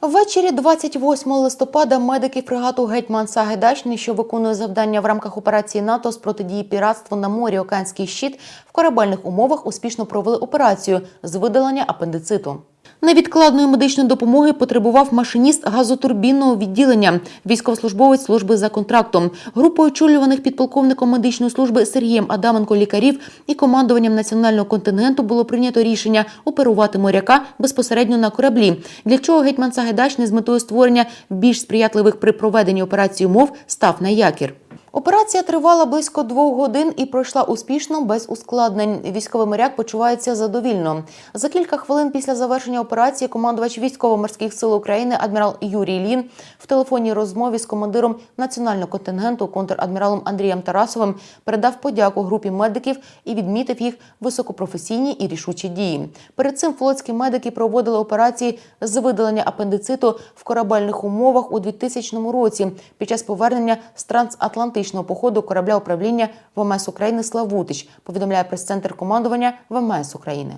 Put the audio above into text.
Ввечері 28 листопада медики фрегату Гетьман Сагайдачний, що виконує завдання в рамках операції НАТО з протидії піратству на морі Океанський щит, в корабельних умовах успішно провели операцію з видалення апендициту. Невідкладної медичної допомоги потребував машиніст газотурбінного відділення, військовослужбовець служби за контрактом. Група очолюваних підполковником медичної служби Сергієм Адаменко лікарів і командуванням національного контингенту було прийнято рішення оперувати моряка безпосередньо на кораблі. Для чого гетьман Сагайдачний з метою створення більш сприятливих при проведенні операції умов став на якір. Операція тривала близько двох годин і пройшла успішно без ускладнень. Військовий моряк почувається задовільно. За кілька хвилин після завершення операції командувач військово-морських сил України адмірал Юрій Лін в телефонній розмові з командиром національного контингенту контрадміралом Андрієм Тарасовим передав подяку групі медиків і відмітив їх високопрофесійні і рішучі дії. Перед цим флотські медики проводили операції з видалення апендициту в корабельних умовах у 2000 році під час повернення з трансатлантичного походу корабля управління ВМС України Славутич, повідомляє прес-центр командування ВМС України.